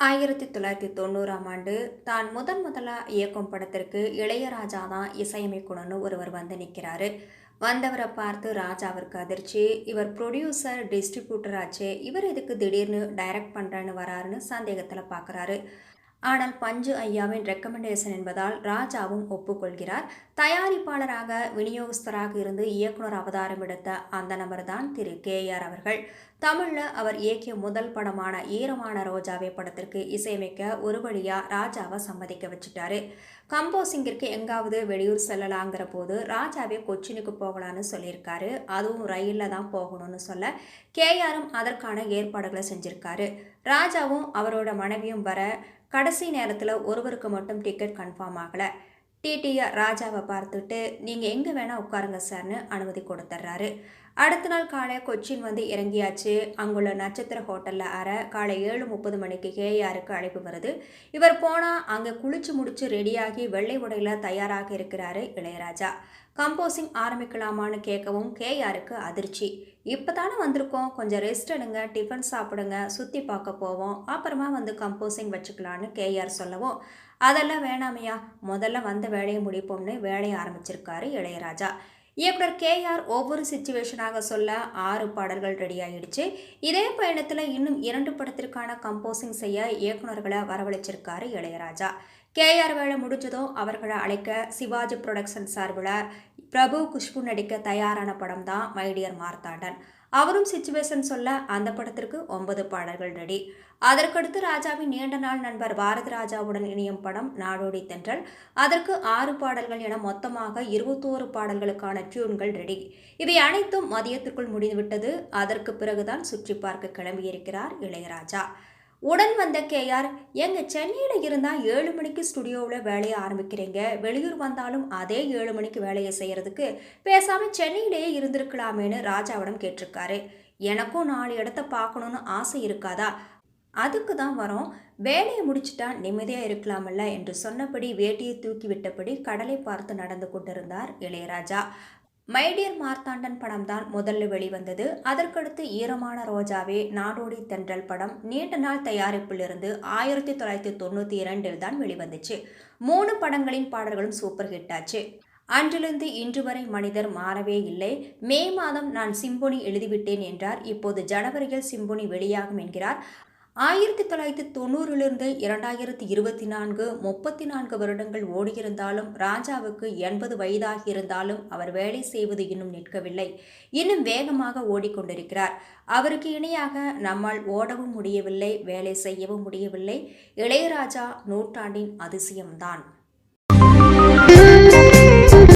ஆயிரத்தி தொள்ளாயிரத்தி தொண்ணூறாம் ஆண்டு தான் முதன் முதலாக இயக்கும் படத்திற்கு இளையராஜா தான் இசையமைக்கணும்னு ஒருவர் வந்து நிற்கிறாரு வந்தவரை பார்த்து ராஜாவிற்கு அதிர்ச்சி இவர் ப்ரொடியூசர் டிஸ்ட்ரிபியூட்டராச்சு இவர் எதுக்கு திடீர்னு டைரக்ட் பண்ணுறேன்னு வராருன்னு சந்தேகத்தில் பார்க்குறாரு ஆனால் பஞ்சு ஐயாவின் ரெக்கமெண்டேஷன் என்பதால் ராஜாவும் ஒப்புக்கொள்கிறார். தயாரிப்பாளராக விநியோகஸ்தராக இருந்து இயக்குனர் அவதாரம் எடுத்த அந்த நபர்தான் திரு. கே. ஆர். அவர்கள். தமிழில் அவர் இயக்கிய முதல் படமான ஈரமான ரோஜாவே படத்திற்கு இசையமைக்க ஒரு வழியாக ராஜாவை சம்மதிக்க வச்சுட்டாரு. கம்போசிங்கிற்கு எங்காவது வெளியூர் செல்லலாங்கிற போது ராஜாவே கொச்சினுக்கு போகலான்னு சொல்லியிருக்காரு. அதுவும் ரயிலில் தான் போகணும்னு சொல்ல கேஆரும் அதற்கான ஏற்பாடுகளை செஞ்சிருக்காரு. ராஜாவும் அவரோட மனைவியும் வர கடைசி நேரத்தில் ஒருவருக்கு மட்டும் டிக்கெட் கன்ஃபார்ம் ஆகலை. டிடிஆர் ராஜாவை பார்த்துட்டு நீங்கள் எங்கே வேணால் உட்காருங்க சார்னு அனுமதி கொடுத்துட்றாரு அடுத்த நாள் காலை கொச்சின் வந்து இறங்கியாச்சு. அங்குள்ள நட்சத்திர ஹோட்டலில் அற காலை ஏழு முப்பது மணிக்கு கேஆருக்கு அழைப்பு வருது. இவர் போனால் அங்கே குளிச்சு முடிச்சு ரெடியாகி வெள்ளை உடையில் தயாராக இருக்கிறாரு இளையராஜா. கம்போசிங் ஆரம்பிக்கலாமான்னு கேட்கவும் கேஆருக்கு அதிர்ச்சி. இப்போ தானே வந்திருக்கோம். கொஞ்சம் ரெஸ்ட் எடுங்க டிஃபன் சாப்பிடுங்க சுற்றி பார்க்க போவோம். அப்புறமா வந்து கம்போசிங் வச்சுக்கலான்னு கேஆர் சொல்லவும் அதெல்லாம் வேணாமையா? முதல்ல வந்த வேலையை முடிப்போம்னு வேலையை ஆரம்பிச்சிருக்காரு இளையராஜா. இயக்குனர் கேஆர் ஒவ்வொரு சுச்சுவேஷனாக சொல்ல ஆறு பாடல்கள் ரெடி ஆகிடுச்சு இதே பயணத்தில் இன்னும் இரண்டு படத்திற்கான கம்போசிங் செய்ய இயக்குநர்களை வரவழைச்சிருக்காரு இளையராஜா. கேஆர் வேலை முடிஞ்சதும் அவர்களை அழைக்க சிவாஜி புரொடக்ஷன் சார்பில் பிரபு குஷ்பு நடிக்க தயாரான படம் தான் மைடியர் மார்த்தாண்டன். அவரும் சுச்சுவேஷன் சொல்ல அந்த படத்திற்கு ஒன்பது பாடல்கள் ரெடி அதற்கடுத்து ராஜாவின் நீண்ட நாள் நண்பர் பாரதி ராஜாவுடன் இணையும் படம் நாடோடி தென்றல். அதற்கு ஆறு பாடல்கள் என மொத்தமாக இருபத்தோரு பாடல்களுக்கான டியூன்கள் ரெடி இவை அனைத்தும் மதியத்திற்குள் முடிந்துவிட்டது. அதற்கு பிறகுதான் சுற்றி பார்க்க கிளம்பியிருக்கிறார் இளையராஜா. உடன் வந்த கேஆர் எங்கள் சென்னையில் இருந்தால் ஏழு மணிக்கு ஸ்டுடியோவில் வேலையை ஆரம்பிக்கிறீங்க. வெளியூர் வந்தாலும் அதே ஏழு மணிக்கு வேலையை செய்கிறதுக்கு பேசாமல் சென்னையிலேயே இருந்திருக்கலாமேன்னு ராஜாவிடம் கேட்டிருக்காரு. எனக்கும் நாலு இடத்த பார்க்கணுன்னு ஆசை இருக்காதா? அதுக்கு தான் வரோம். வேலையை முடிச்சிட்டா நிம்மதியாக இருக்கலாமல்ல என்று சொன்னபடி வேட்டியை தூக்கி விட்டபடி கடலை பார்த்து நடந்து கொண்டிருந்தார் இளையராஜா. மைடியர் மார்த்தாண்டன் படம் தான் முதல்ல வெளிவந்தது. அதற்கடுத்து ஈரமான ரோஜாவே நாடோடி தென்றல் படம் நீண்ட நாள் தயாரிப்பிலிருந்து ஆயிரத்தி தொள்ளாயிரத்தி தொண்ணூற்றி இரண்டில் தான் வெளிவந்துச்சு. மூணு படங்களின் பாடல்களும் சூப்பர் ஹிட் ஆச்சு. அன்றிலிருந்து இன்று வரை மனிதர் மாறவே இல்லை. மே மாதம் நான் சிம்பொனி எழுதிவிட்டேன் என்றார். இப்போது ஜனவரியில் சிம்பொனி வெளியாகும் என்கிறார். ஆயிரத்தி தொள்ளாயிரத்தி தொண்ணூறிலிருந்து இரண்டாயிரத்தி இருபத்தி நான்கு முப்பத்தி நான்கு வருடங்கள் ஓடியிருந்தாலும் ராஜாவுக்கு எண்பது வயதாகி இருந்தாலும் அவர் வேலை செய்வது இன்னும் நிற்கவில்லை. இன்னும் வேகமாக ஓடிக்கொண்டிருக்கிறார். அவருக்கு இணையாக நம்மால் ஓடவும் முடியவில்லை வேலை செய்யவும் முடியவில்லை. இளையராஜா நூற்றாண்டின் அதிசயம்தான்.